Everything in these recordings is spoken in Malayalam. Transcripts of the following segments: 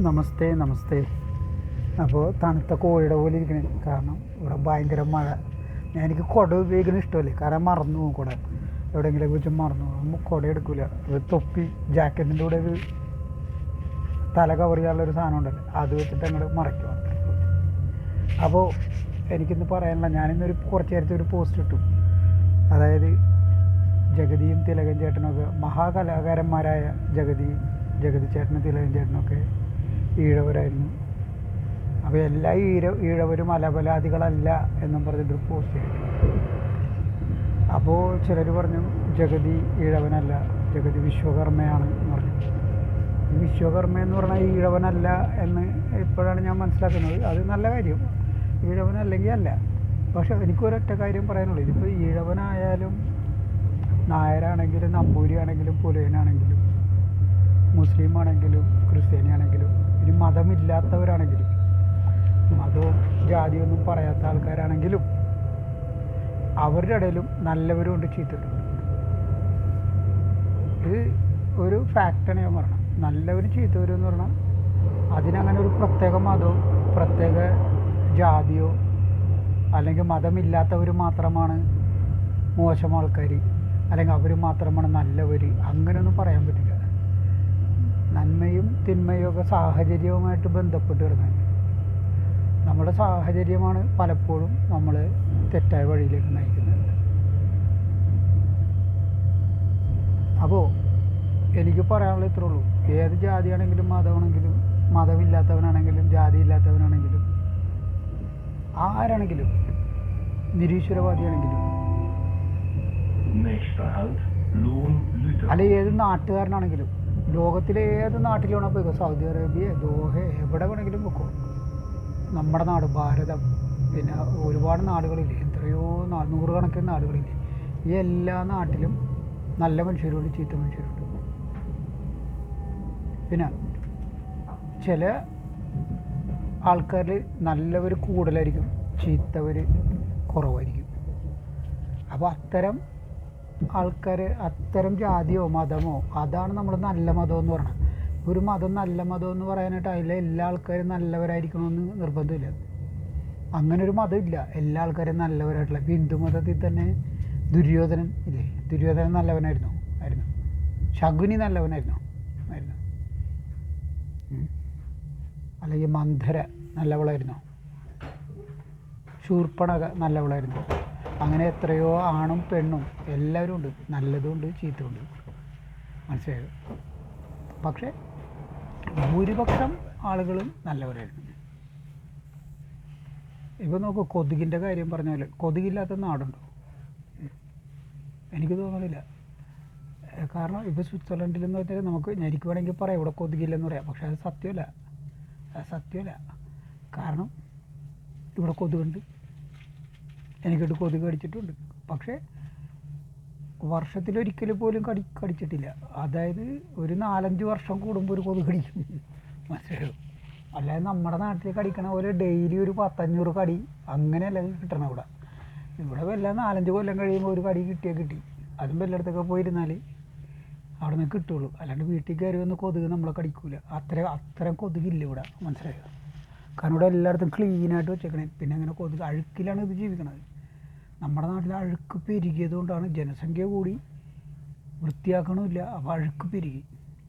നമസ്തേ നമസ്തേ. അപ്പോൾ തണുത്ത കോഴിയുടെ പോലെ ഇരിക്കണേ. കാരണം ഇവിടെ ഭയങ്കര മഴ. ഞാൻ എനിക്ക് കുട ഉപയോഗിക്കുന്നത് ഇഷ്ടമല്ലേ? കാരണം മറന്നു പോകും കുട. എവിടെയെങ്കിലും വെച്ച് മറന്നു പോകും. കുട എടുക്കില്ല ഒരു തൊപ്പി ജാക്കറ്റിന്റെ കൂടെ ഒരു തല കവർ ചെയ്യാനുള്ളൊരു സാധനം ഉണ്ടല്ലോ. അത് വെച്ചിട്ട് അങ്ങോട്ട് മറയ്ക്കും അപ്പോൾ എനിക്കിന്ന് പറയാനുള്ള ഞാനിന്നൊരു കുറച്ച് നേരത്തെ ഒരു പോസ്റ്റ് ഇട്ടു. അതായത് ജഗതിയും തിലകൻ ചേട്ടനൊക്കെ മഹാകലാകാരന്മാരായ ജഗതി ജഗതി ചേട്ടനും തിലകൻ ചേട്ടനൊക്കെ ഈഴവരായിരുന്നു. അപ്പോൾ എല്ലാ ഈഴ ഈഴവരും അലപലാദികളല്ല എന്നും പറഞ്ഞിട്ടൊരു പോസ്റ്റ് അപ്പോൾ ചിലർ പറഞ്ഞു ജഗതി ഈഴവനല്ല ജഗതി വിശ്വകർമ്മയാണ് എന്ന് പറഞ്ഞു. വിശ്വകർമ്മ എന്ന് പറഞ്ഞാൽ ഈഴവനല്ല എന്ന് ഇപ്പോഴാണ് ഞാൻ മനസ്സിലാക്കുന്നത്. അത് നല്ല കാര്യം. ഈഴവനല്ലെങ്കിൽ അല്ല. പക്ഷെ എനിക്കൊരൊറ്റ കാര്യം പറയാനുള്ളൂ. ഇതിപ്പോൾ ഈഴവനായാലും നായരാണെങ്കിലും നമ്പൂരി ആണെങ്കിലും പുലയനാണെങ്കിലും മുസ്ലിം ആണെങ്കിലും ക്രിസ്ത്യാനി ആണെങ്കിലും ഇനി മതമില്ലാത്തവരാണെങ്കിലും മതവും ജാതിയൊന്നും പറയാത്ത ആൾക്കാരാണെങ്കിലും അവരുടെ ഇടയിലും നല്ലവരും ഉണ്ട് ചീത്തവരും ഇത് ഒരു ഫാക്റ്റാണ് ഞാൻ പറഞ്ഞത്. നല്ലവരും ചീത്തവരും എന്ന് പറഞ്ഞാൽ അതിനങ്ങനെ ഒരു പ്രത്യേക മതവും പ്രത്യേക ജാതിയോ അല്ലെങ്കിൽ മതമില്ലാത്തവർ മാത്രമാണ് മോശം ആൾക്കാർ അല്ലെങ്കിൽ അവർ മാത്രമാണ് നല്ലവർ അങ്ങനെയൊന്നും പറയാൻ പറ്റില്ല. നന്മയും തിന്മയും ഒക്കെ സാഹചര്യവുമായിട്ട് ബന്ധപ്പെട്ട് കിടക്കുന്നത് നമ്മുടെ സാഹചര്യമാണ് പലപ്പോഴും നമ്മൾ തെറ്റായ വഴിയിലേക്ക് നയിക്കുന്നത്. അപ്പോൾ എനിക്ക് പറയാനുള്ള ഇത്രേ ഉള്ളൂ. ഏത് ജാതിയാണെങ്കിലും മതമാണെങ്കിലും മതമില്ലാത്തവനാണെങ്കിലും ജാതി ഇല്ലാത്തവനാണെങ്കിലും ആരാണെങ്കിലും നിരീശ്വരവാദിയാണെങ്കിലും. അല്ലെ ഏത് നാട്ടുകാരനാണെങ്കിലും ലോകത്തിലെ ഏത് നാട്ടിൽ വേണോ പോയിക്കോ സൗദി അറേബ്യ ദോഹ എവിടെ വേണമെങ്കിലും പോയിക്കോ നമ്മുടെ നാട് ഭാരതം. പിന്നെ ഒരുപാട് നാടുകളില്ലേ? എത്രയോ നൂറുകണക്കിന് നാടുകളില്ലേ? ഈ എല്ലാ നാട്ടിലും നല്ല മനുഷ്യരുണ്ട് ചീത്ത മനുഷ്യരുണ്ട്. പിന്നെ ചില ആൾക്കാരിൽ നല്ലവർ കൂടുതലായിരിക്കും ചീത്തവർ കുറവായിരിക്കും. അപ്പോൾ അത്തരം ആൾക്കാർ അത്തരം ജാതിയോ മതമോ അതാണ് നമ്മൾ നല്ല മതം എന്ന് പറയുന്നത് ഒരു മതം നല്ല മതം എന്ന് പറയാനായിട്ട് അതിലെ എല്ലാ ആൾക്കാരും നല്ലവരായിരിക്കണമെന്ന് നിർബന്ധമില്ല. അങ്ങനെ ഒരു മതം ഇല്ല എല്ലാ ആൾക്കാരും നല്ലവരായിട്ടുള്ള ഇപ്പം ഹിന്ദു മതത്തിൽ തന്നെ ദുര്യോധനൻ ഇല്ലേ? ദുര്യോധനൻ നല്ലവനായിരുന്നു. ആയിരുന്നു. ശകുനി നല്ലവനായിരുന്നു. ആയിരുന്നു. അല്ലെങ്കിൽ മന്ധര നല്ലവളായിരുന്നു. ശൂർപ്പണക നല്ലവളായിരുന്നു. അങ്ങനെ എത്രയോ ആണും പെണ്ണും എല്ലാവരും ഉണ്ട്. നല്ലതും ഉണ്ട് ചീത്തമുണ്ട് മനസ്സിലായത് പക്ഷേ ഭൂരിപക്ഷം ആളുകളും നല്ലവരായിരുന്നു. ഇപ്പോൾ നോക്കൂ കൊതുകിന്റെ കാര്യം പറഞ്ഞ പോലെ കൊതുകില്ലാത്ത നാടുണ്ടോ? എനിക്ക് തോന്നുന്നില്ല കാരണം ഇപ്പോൾ സ്വിറ്റ്സർലൻഡിൽ എന്ന് വെച്ചാൽ നമുക്ക് എനിക്ക് വേണമെങ്കിൽ പറയാം ഇവിടെ കൊതുകില്ലെന്ന് പറയാം. പക്ഷേ അത് സത്യമല്ല. അത് സത്യമല്ല. കാരണം ഇവിടെ കൊതുകുണ്ട്. എനിക്കിട്ട് കൊതുക് കടിച്ചിട്ടുണ്ട്. പക്ഷേ വർഷത്തിലൊരിക്കൽ പോലും കടി കടിച്ചിട്ടില്ല. അതായത് ഒരു നാലഞ്ച് വർഷം കൂടുമ്പോൾ ഒരു കൊതുക് കടിക്കും. മനസ്സിലായോ? അല്ലാതെ നമ്മുടെ നാട്ടിൽ കടിക്കണ പോലെ ഡെയിലി ഒരു പത്തഞ്ഞൂറ് കടി അങ്ങനെയല്ല കിട്ടണം ഇവിടെ ഇവിടെ വല്ല നാലഞ്ച് കൊല്ലം കഴിയുമ്പോൾ ഒരു കടി കിട്ടിയാൽ കിട്ടി. അതും വല്ലയിടത്തൊക്കെ പോയിരുന്നാൽ അവിടെ നിന്ന് കിട്ടുള്ളൂ. അല്ലാണ്ട് വീട്ടിൽ കയറി വന്ന് കൊതുക് നമ്മളെ കടിക്കൂല. അത്ര അത്രയും കൊതുകില്ല ഇവിടെ. മനസ്സിലായോ? കാരണം ഇവിടെ എല്ലായിടത്തും ക്ലീനായിട്ട് വെച്ചേക്കണേ. പിന്നെ അങ്ങനെ കൊതുക് അഴുക്കിലാണ് ഇത് ജീവിക്കണത്. നമ്മുടെ നാട്ടിൽ അഴുക്ക് പെരുകിയത് കൊണ്ടാണ് ജനസംഖ്യ കൂടി വൃത്തിയാക്കണമില്ല. അപ്പോൾ അഴുക്ക് പെരുകി.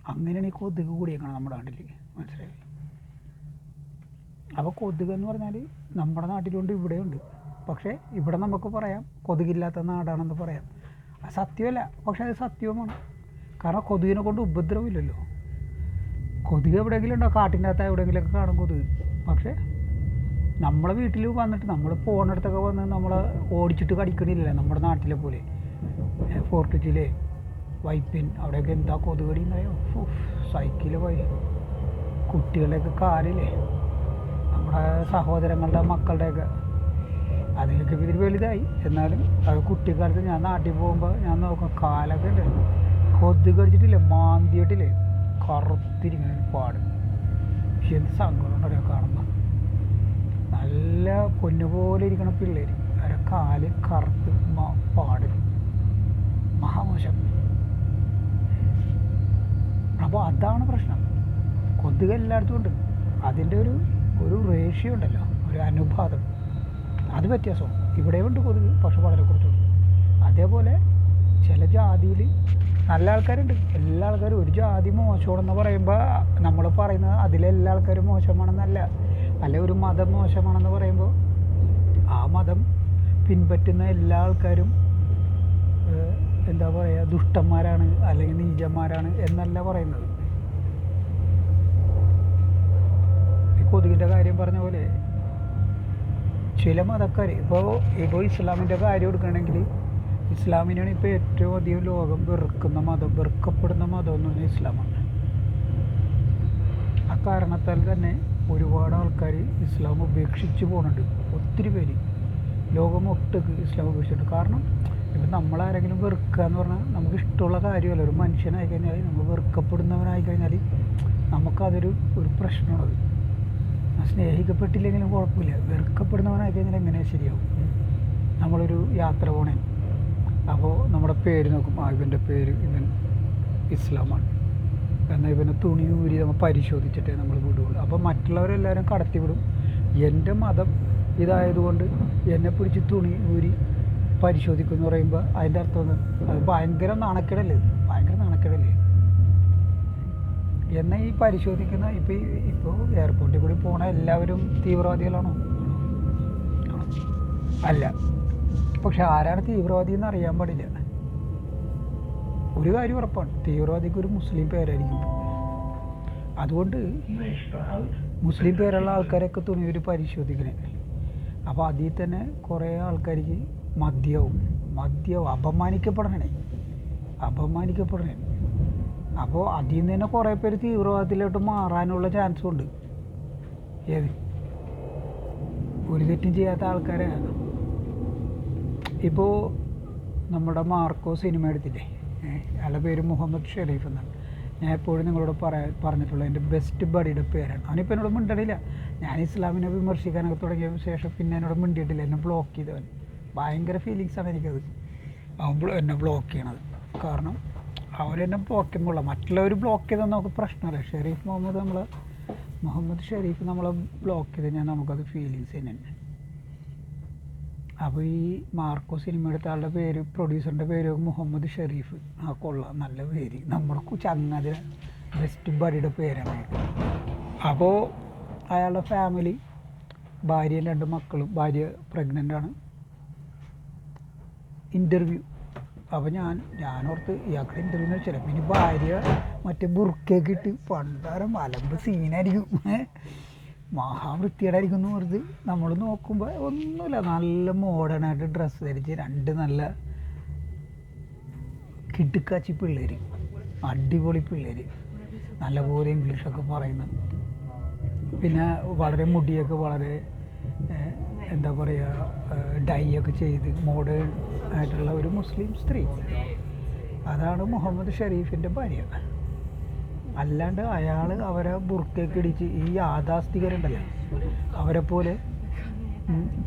അങ്ങനെയാണ് ഈ കൊതുക് കൂടിയേക്കണം നമ്മുടെ നാട്ടിൽ. മനസ്സിലായി അപ്പോൾ കൊതുക് എന്ന് പറഞ്ഞാൽ നമ്മുടെ നാട്ടിലുണ്ട് ഇവിടെയുണ്ട്. പക്ഷേ ഇവിടെ നമുക്ക് പറയാം കൊതുകില്ലാത്ത നാടാണെന്ന് പറയാം. അത് സത്യമല്ല. പക്ഷേ അത് സത്യവുമാണ്. കാരണം കൊതുകിനെ കൊണ്ട് ഉപദ്രവമില്ലല്ലോ. കൊതുക് എവിടെയെങ്കിലും ഉണ്ടോ? കാട്ടിന്റെ അകത്ത് എവിടെയെങ്കിലുമൊക്കെ കാണും കൊതുക്. പക്ഷേ നമ്മളെ വീട്ടിൽ വന്നിട്ട് നമ്മൾ പോണിടത്തൊക്കെ വന്ന് നമ്മളെ ഓടിച്ചിട്ട് കടിക്കണില്ല നമ്മുടെ നാട്ടിലെ പോലെ. ഫോർട്ട് ജില്ലേ വൈപ്പിൻ അവിടെയൊക്കെ എന്താ കൊതുകടി ഉണ്ടായോ? സൈക്കിൾ പോയി. കുട്ടികളുടെയൊക്കെ കാലില്ലേ നമ്മുടെ സഹോദരങ്ങളുടെ മക്കളുടെയൊക്കെ. അതിലൊക്കെ ഇതിൽ വലുതായി. എന്നാലും അത് കുട്ടിക്കാലത്ത് ഞാൻ നാട്ടിൽ പോകുമ്പോൾ ഞാൻ നോക്കും കാലൊക്കെ ഉണ്ട്. കൊതുക് അടിച്ചിട്ടില്ലേ മാന്തിയിട്ടില്ലേ കറുത്തിരിക്കുന്ന പാട്. പക്ഷെ എന്ത് സങ്കടം ഉണ്ടോ കാണുമ്പോൾ നല്ല പൊന്നുപോലെ ഇരിക്കണ പിള്ളേർ അവരെ കാൽ കറുത്ത് പാട്. മഹാമോശം. അപ്പോൾ അതാണ് പ്രശ്നം. കൊതുക് എല്ലായിടത്തും ഉണ്ട്. അതിന്റെ ഒരു ഒരു റേഷ്യോ ഉണ്ടല്ലോ. ഒരു അനുപാതം. അത് വ്യത്യാസം ഇവിടെയും ഉണ്ട് കൊതുക് പക്ഷെ വളരെ കുറച്ചുണ്ട് അതേപോലെ ചില ജാതിയിൽ നല്ല ആൾക്കാരുണ്ട്. എല്ലാ ആൾക്കാരും ഒരു ജാതി മോശമാണെന്ന് പറയുമ്പോൾ നമ്മൾ പറയുന്നത് അതിലെ എല്ലാ ആൾക്കാരും മോശമാണെന്നല്ല. അല്ലെ ഒരു മതം മോശമാണെന്ന് പറയുമ്പോൾ ആ മതം പിൻപറ്റുന്ന എല്ലാ ആൾക്കാരും എന്താ പറയുക ദുഷ്ടന്മാരാണ് അല്ലെങ്കിൽ നീചന്മാരാണ് എന്നല്ല പറയുന്നത്. ഈ കൊതുകിന്റെ കാര്യം പറഞ്ഞ പോലെ ചില മതക്കാർ ഇപ്പോൾ ഇപ്പോൾ ഇസ്ലാമിന്റെ കാര്യം എടുക്കുകയാണെങ്കിൽ ഇസ്ലാമിനാണ് ഇപ്പോൾ ഏറ്റവും അധികം ലോകം വെറുക്കുന്ന മതം വെറുക്കപ്പെടുന്ന മതം എന്ന് പറഞ്ഞാൽ ഇസ്ലാമാണ്. ആ കാരണത്താൽ തന്നെ ഒരുപാട് ആൾക്കാർ ഇസ്ലാം ഉപേക്ഷിച്ച് പോകുന്നുണ്ട് ഒത്തിരി പേര് ലോകം ഒട്ടുക്ക് ഇസ്ലാം ഉപേക്ഷിച്ചിട്ടുണ്ട്. കാരണം ഇപ്പം നമ്മളാരെങ്കിലും വെറുക്കുക എന്ന് പറഞ്ഞാൽ നമുക്ക് ഇഷ്ടമുള്ള കാര്യമല്ല. ഒരു മനുഷ്യനായി കഴിഞ്ഞാൽ നമ്മൾ വെറുക്കപ്പെടുന്നവനായി കഴിഞ്ഞാൽ നമുക്കതൊരു ഒരു പ്രശ്നമാണത് സ്നേഹിക്കപ്പെട്ടില്ലെങ്കിലും കുഴപ്പമില്ല. വെറുക്കപ്പെടുന്നവനായി കഴിഞ്ഞാൽ എങ്ങനെ ശരിയാവും? നമ്മളൊരു യാത്ര പോണേ. അപ്പോൾ നമ്മുടെ പേര് നോക്കും. ആ ഇവന്റെ പേര് ഇവൻ ഇസ്ലാമാണ്. എന്നാൽ ഇവനെ തുണി ഊരി നമ്മൾ പരിശോധിച്ചിട്ടേ നമ്മൾ വിടുകയുള്ളൂ അപ്പോൾ മറ്റുള്ളവരെല്ലാവരും കടത്തിവിടും എന്റെ മതം ഇതായതുകൊണ്ട് എന്നെ പിടിച്ച് തുണി ഊരി പരിശോധിക്കും എന്ന് പറയുമ്പോൾ അതിന്റെ അർത്ഥം? അത് ഭയങ്കര നാണക്കേടല്ലേ? ഭയങ്കര നാണക്കേടല്ലേ? എന്നാൽ ഈ പരിശോധിക്കുന്ന ഇപ്പോൾ ഇപ്പോൾ എയർപോർട്ടിൽ കൂടി പോണ എല്ലാവരും തീവ്രവാദികളാണോ? അല്ല. പക്ഷെ ആരാണ് തീവ്രവാദി എന്ന് അറിയാൻ പാടില്ല. ഒരു കാര്യം ഉറപ്പാണ്. തീവ്രവാദിക്ക് ഒരു മുസ്ലിം പേരായിരിക്കും. അതുകൊണ്ട് മുസ്ലിം പേരുള്ള ആൾക്കാരൊക്കെ തുണിയൊരു പരിശോധിക്കണേ. അപ്പോൾ അതിൽ തന്നെ കുറേ ആൾക്കാർക്ക് മദ്യവും മദ്യവും അപമാനിക്കപ്പെടണേ. അപമാനിക്കപ്പെടണേ. അപ്പോൾ അതിൽ നിന്ന് തന്നെ കുറേ പേര് തീവ്രവാദത്തിലോട്ട് മാറാനുള്ള ചാൻസും ഉണ്ട്. ഏത്? ഒരു തെറ്റും ചെയ്യാത്ത ആൾക്കാരെ ഇപ്പോൾ നമ്മുടെ മാർക്കോ സിനിമ എടുത്തില്ലേ? അയാളുടെ പേര് മുഹമ്മദ് ഷെരീഫ് എന്നാണ്. ഞാൻ എപ്പോഴും നിങ്ങളോട് പറയാ പറഞ്ഞിട്ടുള്ള എന്റെ ബെസ്റ്റ് ബഡിയുടെ പേരാണ്. അവനിപ്പോൾ എന്നോട് മിണ്ടണില്ല. ഞാൻ ഇസ്ലാമിനെ വിമർശിക്കാനൊക്കെ തുടങ്ങിയ ശേഷം പിന്നെ എന്നോട് മിണ്ടിയിട്ടില്ല. എന്നെ ബ്ലോക്ക് ചെയ്തവൻ. ഭയങ്കര ഫീലിങ്സാണ് എനിക്കത്. അവൻ എന്നെ ബ്ലോക്ക് ചെയ്യണത്. കാരണം അവരെന്നെ ബ്ലോക്ക് ചെയ്യുമ്പോൾ മറ്റുള്ളവർ ബ്ലോക്ക് ചെയ്താൽ നമുക്ക് പ്രശ്നമല്ല. ഷെരീഫ് മുഹമ്മദ് നമ്മൾ മുഹമ്മദ് ഷെരീഫ് നമ്മളെ ബ്ലോക്ക് ചെയ്ത് കഴിഞ്ഞാൽ നമുക്കത് ഫീലിങ്സ് തന്നെ അപ്പോൾ ഈ മാർക്കോ സിനിമ എടുത്ത ആളുടെ പേര് പ്രൊഡ്യൂസറിന്റെ പേര് മുഹമ്മദ് ഷെരീഫ്. ആ കൊള്ളാം. നല്ല പേര്. നമ്മുടെ ചങ്ങാതി ബെസ്റ്റ് ബഡിയുടെ പേരാണ്. അപ്പോൾ അയാളുടെ ഫാമിലി ഭാര്യയും രണ്ട് മക്കളും ഭാര്യ പ്രഗ്നന്റ് ആണ്. ഇന്റർവ്യൂ അപ്പോൾ ഞാൻ ഞാനോർത്ത് ഇയാൾക്ക് ഇന്റർവ്യൂ എന്ന് വെച്ചാൽ പിന്നെ ഭാര്യ മറ്റേ ബുർക്കൊക്കെ ഇട്ട് പണ്ടാരം അലമ്പ് സീനായിരിക്കും ഏ? വെറുതെ നമ്മൾ നോക്കുമ്പോൾ ഒന്നുമില്ല. നല്ല മോഡേണായിട്ട് ഡ്രസ്സ് ധരിച്ച് രണ്ട് നല്ല കിടുക്കാച്ചി പിള്ളേർ അടിപൊളി പിള്ളേർ നല്ലപോലെ ഇംഗ്ലീഷൊക്കെ പറയുന്ന. പിന്നെ വളരെ മുടിയൊക്കെ വളരെ എന്താ പറയുക ഡൈ ഒക്കെ ചെയ്ത് മോഡേൺ ആയിട്ടുള്ള ഒരു മുസ്ലിം സ്ത്രീ. അതാണ് മുഹമ്മദ് ഷരീഫിന്റെ ഭാര്യ. അല്ലാണ്ട് അയാൾ അവരെ ബുർക്കയൊക്കെ ഇടിച്ച് ഈ യാഥാസ്ഥികരുണ്ടല്ലോ അവരെ പോലെ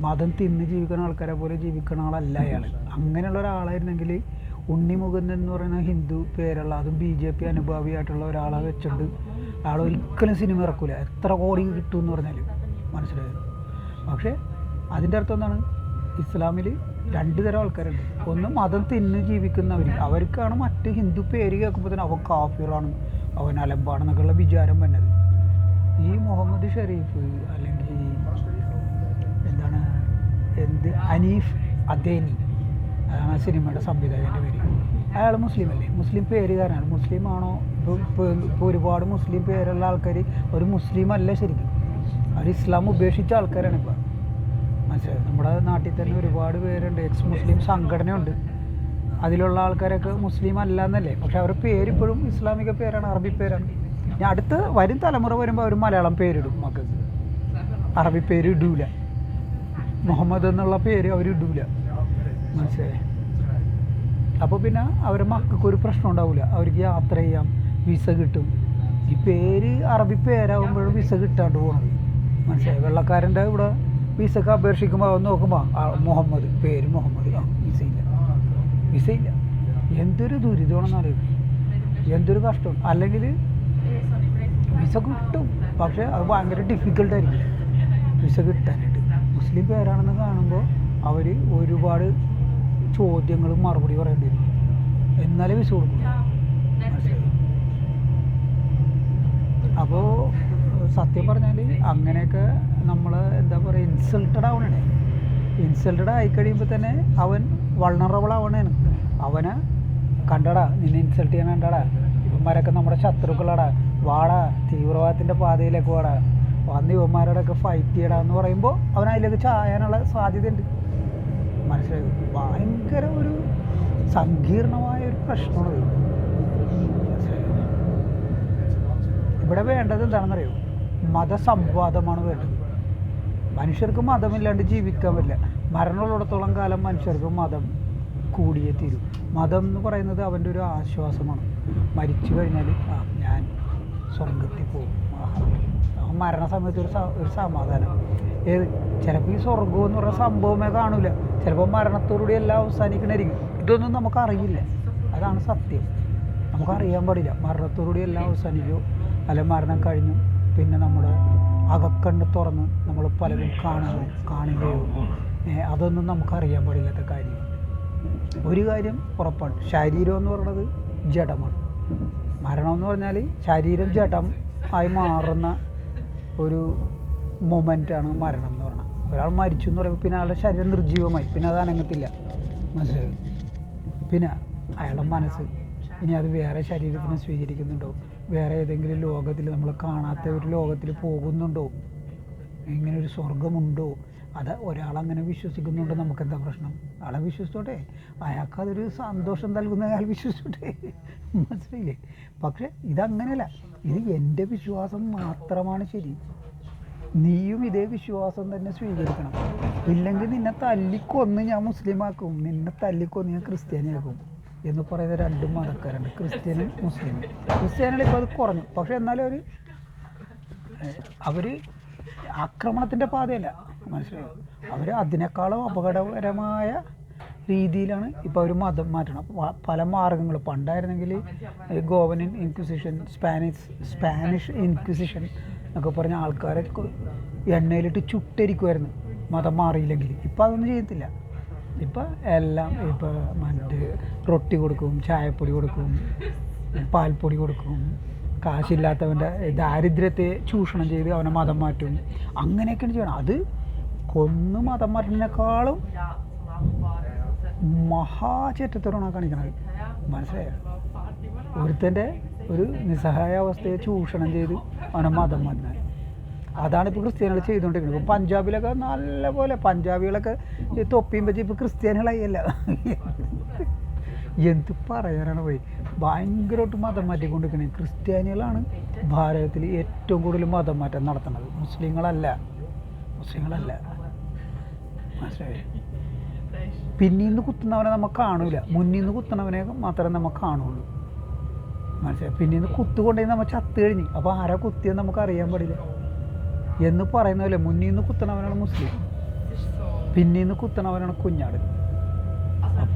മതം തിന്ന് ജീവിക്കുന്ന ആൾക്കാരെ പോലെ ജീവിക്കുന്ന ആളല്ല അയാൾ അങ്ങനെയുള്ള ഒരാളായിരുന്നെങ്കിൽ ഉണ്ണിമുകുന്ദൻ എന്ന് പറയുന്ന ഹിന്ദു പേരുള്ള അതും ബി ജെ പി അനുഭാവിയായിട്ടുള്ള ഒരാളെ വെച്ചിട്ട് അയാൾ ഒരിക്കലും സിനിമ ഇറക്കില്ല എത്ര കോടി കിട്ടും എന്ന് പറഞ്ഞാൽ മനസ്സിലായത് പക്ഷേ അതിന്റെ അർത്ഥം എന്താണ്? ഇസ്ലാമിൽ രണ്ട് തരം ആൾക്കാരുണ്ട്. ഒന്ന് മതം തിന്ന് ജീവിക്കുന്നവർ അവർക്കാണ് മറ്റ് ഹിന്ദു പേര് കേൾക്കുമ്പോൾ തന്നെ അവൻ കാഫിറാണ് അവൻ അലമ്പാണെന്നൊക്കെയുള്ള വിചാരം വന്നത്. ഈ മുഹമ്മദ് ഷെരീഫ് അല്ലെങ്കിൽ എന്താണ് എന്ത് അനീഫ് അദേനി അതാണ് ആ സിനിമയുടെ സംവിധായകന്റെ പേര്. അയാൾ മുസ്ലിം അല്ലേ? മുസ്ലിം പേരുകാരനാണ്. മുസ്ലിം ആണോ? ഇപ്പോൾ ഒരുപാട് മുസ്ലിം പേരുള്ള ആൾക്കാർ ഒരു മുസ്ലിം അല്ല ശരിക്കും. അവർ ഇസ്ലാം ഉപേക്ഷിച്ച ആൾക്കാരാണ് ഇപ്പോൾ മനസ്സിലായത് നമ്മുടെ നാട്ടിൽ തന്നെ ഒരുപാട് പേരുണ്ട്. എക്സ് മുസ്ലിം സംഘടനയുണ്ട്. അതിലുള്ള ആൾക്കാരൊക്കെ മുസ്ലിം അല്ല എന്നല്ലേ പക്ഷെ അവരുടെ പേര് ഇപ്പോഴും ഇസ്ലാമിക പേരാണ് അറബി പേരാണ്. ഞാൻ അടുത്ത വരും തലമുറ വരുമ്പോൾ അവർ മലയാളം പേരിടും മക്കൾക്ക്. അറബി പേര് ഇടൂല. മുഹമ്മദ് എന്നുള്ള പേര് അവർ ഇടൂല. മനസ്സിലായി? അപ്പോൾ പിന്നെ അവരുടെ മക്കൾക്ക് ഒരു പ്രശ്നം ഉണ്ടാവില്ല അവർക്ക് യാത്ര ചെയ്യാം വിസ കിട്ടും. ഈ പേര് അറബി പേരാകുമ്പോഴും വിസ കിട്ടാണ്ട് പോകണം മനസ്സിലായി? വെള്ളക്കാരന്റെ ഇവിടെ വിസക്ക് അപേക്ഷിക്കുമ്പോൾ നോക്കുമ്പോൾ മുഹമ്മദ് പേര് മുഹമ്മദ്. ആ. വിസയില്ല എന്തൊരു ദുരിതമാണെന്ന് അറിയാം? എന്തൊരു കഷ്ടം. അല്ലെങ്കിൽ വിസ കിട്ടും. പക്ഷേ അത് ഭയങ്കര ഡിഫിക്കൽട്ടായിരിക്കും വിസ കിട്ടാനായിട്ട്. മുസ്ലിം പേരാണെന്ന് കാണുമ്പോൾ അവർ ഒരുപാട് ചോദ്യങ്ങളും മറുപടി പറയേണ്ടി വരും. എന്നാലേ വിസ കൊടുക്കും. അപ്പോൾ സത്യം പറഞ്ഞാൽ അങ്ങനെയൊക്കെ നമ്മൾ എന്താ പറയുക ഇൻസൾട്ടഡ് ആവണേ. ഇൻസൾട്ടഡ് ആയിക്കഴിയുമ്പോൾ തന്നെ അവൻ വൾണറബിൾ ആവണേന് അവനെ കണ്ടടാ നിന്നെ ഇൻസൾട്ട് ചെയ്യാൻ കണ്ടടാ. ഇവന്മാരൊക്കെ നമ്മുടെ ശത്രുക്കളടാ. വാടാ തീവ്രവാദത്തിന്റെ പാതയിലേക്ക് വാടാ. വന്ന് ഇവന്മാരോടൊക്കെ ഫൈറ്റ് ചെയ്യടാ എന്ന് പറയുമ്പോൾ അവൻ അതിലേക്ക് ചായാനുള്ള സാധ്യതയുണ്ട്. മനസ്സിലായി? ഭയങ്കര ഒരു സങ്കീർണമായ ഒരു പ്രശ്നമാണ് ഇവിടെ വേണ്ടത് എന്താണെന്നറിയോ? മതസംവാദമാണ് വേണ്ടത്. മനുഷ്യർക്ക് മതമില്ലാണ്ട് ജീവിക്കാൻ പറ്റില്ല. മരണമുള്ളിടത്തോളം കാലം മനുഷ്യർക്ക് മതം കൂടിയേ തീരും. മതം എന്ന് പറയുന്നത് അവന്റെ ഒരു ആശ്വാസമാണ്. മരിച്ചു കഴിഞ്ഞാൽ ആ ഞാൻ സ്വർഗത്തിൽ പോകും. അവൻ മരണസമയത്ത് ഒരു ഒരു സമാധാനം. ഏത് ചിലപ്പോൾ ഈ സ്വർഗം എന്ന് പറയുന്ന സംഭവമേ കാണൂല. ചിലപ്പോൾ മരണത്തോടുകൂടി എല്ലാം അവസാനിക്കണായിരിക്കും. ഇതൊന്നും നമുക്കറിയില്ല. അതാണ് സത്യം. നമുക്കറിയാൻ പാടില്ല. മരണത്തോടുകൂടി എല്ലാം അവസാനിക്കും. അല്ലെ മരണം കഴിഞ്ഞു. പിന്നെ നമ്മുടെ അകക്കണ്ണ് തുറന്ന് നമ്മൾ പലരും കാണുന്നു കാണില്ലയോ ഏ, അതൊന്നും നമുക്കറിയാൻ പാടില്ലാത്ത കാര്യമാണ്. ഒരു കാര്യം ഉറപ്പാണ്. ശരീരം എന്ന് പറയുന്നത് ജഡമാണ്. മരണം എന്ന് പറഞ്ഞാൽ ശരീരം ജഡം ആയി മാറുന്ന ഒരു മൊമെന്റാണ് മരണം എന്ന് പറഞ്ഞാൽ ഒരാൾ മരിച്ചു എന്ന് പറയുമ്പോൾ പിന്നെ അയാളുടെ ശരീരം നിർജീവമായി പിന്നെ അത് അനങ്ങത്തില്ല. മനസ്സിലായി? പിന്നെ അയാളുടെ മനസ്സ് ഇനി അത് വേറെ ശരീരത്തിനെ സ്വീകരിക്കുന്നുണ്ടോ? വേറെ ഏതെങ്കിലും ലോകത്തിൽ നമ്മൾ കാണാത്ത ഒരു ലോകത്തിൽ പോകുന്നുണ്ടോ? ഇങ്ങനെ ഒരു സ്വർഗമുണ്ടോ അത് ഒരാളങ്ങനെ വിശ്വസിക്കുന്നുണ്ട് നമുക്ക് എന്താ പ്രശ്നം? അയാളെ വിശ്വസിച്ചോട്ടെ. അയാൾക്ക് അതൊരു സന്തോഷം നൽകുന്ന അയാൾ വിശ്വസിച്ചോട്ടെ. മനസ്സിലായില്ലേ? പക്ഷെ ഇതങ്ങനെയല്ല ഇത് എന്റെ വിശ്വാസം മാത്രമാണ് ശരി. നീയും ഇതേ വിശ്വാസം തന്നെ സ്വീകരിക്കണം. ഇല്ലെങ്കിൽ നിന്നെ തല്ലിക്കൊന്ന് ഞാൻ മുസ്ലിമാക്കും. നിന്നെ തല്ലിക്കൊന്ന് ഞാൻ ക്രിസ്ത്യാനിയാക്കും എന്ന് പറയുന്ന രണ്ട് മതക്കാരുണ്ട്. ക്രിസ്ത്യനും മുസ്ലിമും. ക്രിസ്ത്യാനികൾ ഇപ്പോൾ അത് കുറഞ്ഞു. പക്ഷേ എന്നാലും അവർ അവർ ആക്രമണത്തിന്റെ പാതയല്ല. മനസ്സിലായോ? അവർ അതിനേക്കാളും അപകടകരമായ രീതിയിലാണ് ഇപ്പോൾ അവർ മതം മാറ്റണം. പല മാർഗങ്ങൾ പണ്ടായിരുന്നെങ്കിൽ Goan inquisition Spanish Spanish inquisition എന്നൊക്കെ പറഞ്ഞ ആൾക്കാരെ എണ്ണയിലിട്ട് ചുട്ടരിക്കുമായിരുന്നു മതം മാറിയില്ലെങ്കിൽ. ഇപ്പം അതൊന്നും ചെയ്യത്തില്ല. ഇപ്പം എല്ലാം ഇപ്പോൾ മറ്റ് റൊട്ടി കൊടുക്കും ചായപ്പൊടി കൊടുക്കും പാൽപ്പൊടി കൊടുക്കും. കാശില്ലാത്തവന്റെ ദാരിദ്ര്യത്തെ ചൂഷണം ചെയ്ത് അവനെ മതം മാറ്റും. അങ്ങനെയൊക്കെയാണ് ചെയ്യണം അത് കൊന്ന് മതം മഹാചേറ്റത്തോടാണ് കാണിക്കുന്നത് മനസ്സിലായോ? ഒരുത്തന്റെ ഒരു നിസ്സഹായ അവസ്ഥയെ ചൂഷണം ചെയ്ത് അവനെ മതം മാറ്റുന്നത്. അതാണ് ഇപ്പോൾ ക്രിസ്ത്യാനികൾ ചെയ്തുകൊണ്ടിരിക്കുന്നത്. ഇപ്പോൾ പഞ്ചാബിലൊക്കെ നല്ലപോലെ പഞ്ചാബികളൊക്കെ ഈ തൊപ്പിയും വെച്ച് ഇപ്പോൾ ക്രിസ്ത്യാനികളായല്ല. എന്ത് പറയാനാണ് പോയി? ഭയങ്കരമായിട്ട് മതം മാറ്റിക്കൊണ്ടിരിക്കുന്നത് ക്രിസ്ത്യാനികളാണ് ഭാരതത്തിൽ ഏറ്റവും കൂടുതൽ മതം മാറ്റം നടത്തുന്നത്. മുസ്ലിങ്ങളല്ല. മുസ്ലിങ്ങളല്ല. മനസ്സിലായി? പിന്നീന്ന് കുത്തുന്നവനെ നമ്മൾ കാണൂല. മുന്നിൽ നിന്ന് കുത്തുന്നവനെ മാത്രമേ നമ്മൾ കാണുള്ളൂ. മനസ്സിലായി? പിന്നീന്ന് കുത്തു കുത്തുകൊണ്ടേ നമ്മൾ ചത്ത് കഴിഞ്ഞ്. അപ്പോൾ ആരാ കുത്തിയെന്ന് നമുക്ക് അറിയാൻ പാടില്ല. എന്ന് പറയുന്ന പോലെ മുന്നിൽ നിന്ന് കുത്തണവനാണ് മുസ്ലിം. പിന്നീന്ന് നിന്ന് കുത്തണവനാണ് കുഞ്ഞാട്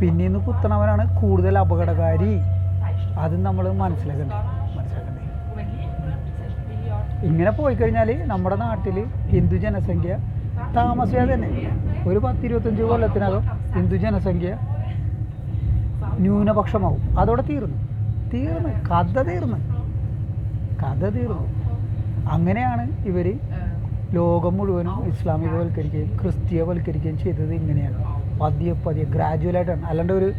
പിന്നീന്ന് നിന്ന് കുത്തണവനാണ് കൂടുതൽ അപകടകാരി. അത് നമ്മൾ മനസ്സിലാക്കണ്ടേ? മനസ്സിലാക്കണ്ടേ? ഇങ്ങനെ പോയി കഴിഞ്ഞാൽ നമ്മുടെ നാട്ടിൽ ഹിന്ദു ജനസംഖ്യ താമസിയാതെ തന്നെ. ഒരു പത്തിരുപത്തഞ്ച് കൊല്ലത്തിനകം ഹിന്ദു ജനസംഖ്യ ന്യൂനപക്ഷമാവും. അതോടെ തീർന്നു. തീർന്ന്. കഥ തീർന്ന്. കഥ തീർന്നു. അങ്ങനെയാണ് ഇവർ ലോകം മുഴുവനും ഇസ്ലാമികവൽക്കരിക്കുകയും ക്രിസ്തീയവൽക്കരിക്കുകയും ചെയ്തത് ഇങ്ങനെയാണ്. പതിയെ പതിയെ ഗ്രാജുവലായിട്ടാണ്. അല്ലാണ്ട് ഒരു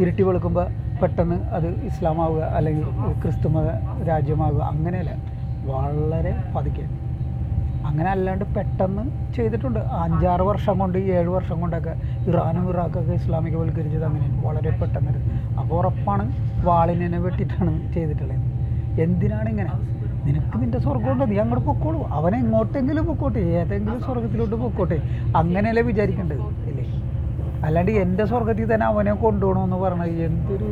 ഇരുട്ടി വെളുക്കുമ്പോൾ പെട്ടെന്ന് അത് ഇസ്ലാമാവുക അല്ലെങ്കിൽ ക്രിസ്തു മത രാജ്യമാവുക അങ്ങനെയല്ല. വളരെ പതുക്കെ അങ്ങനെ അല്ലാണ്ട് പെട്ടെന്ന് ചെയ്തിട്ടുണ്ട്. അഞ്ചാറ് വർഷം കൊണ്ട് ഏഴ് വർഷം കൊണ്ടൊക്കെ ഇറാനും ഇറാഖൊക്കെ ഇസ്ലാമികവൽക്കരിച്ചത് അങ്ങനെയാണ് വളരെ പെട്ടെന്ന് അപ്പോൾ ഉറപ്പാണ് വാളിനെ വെട്ടിട്ടാണ് ചെയ്തിട്ടുള്ളത്. എന്തിനാണ് ഇങ്ങനെ? നിനക്ക് നിന്റെ സ്വർഗമുണ്ട് നീ അങ്ങോട്ട് പൊക്കോളൂ. അവനെ എങ്ങോട്ടെങ്കിലും പൊക്കോട്ടെ ഏതെങ്കിലും സ്വർഗത്തിലോട്ട് പൊക്കോട്ടെ. അങ്ങനെയല്ലേ വിചാരിക്കേണ്ടത് അല്ലേ അല്ലാണ്ട് എന്റെ സ്വർഗത്തിൽ തന്നെ അവനെ കൊണ്ടുപോകണമെന്ന് പറഞ്ഞത് എന്തൊരു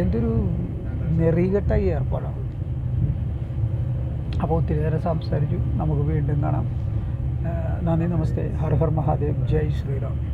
എന്തൊരു നെറികെട്ട ഏർപ്പാടാണ് അപ്പോൾ ഒത്തിരി നേരം സംസാരിച്ചു. നമുക്ക് വീണ്ടും കാണാം. നന്ദി നമസ്തേ. ഹർ ഹർ മഹാദേവ്. ജയ് ശ്രീറാം.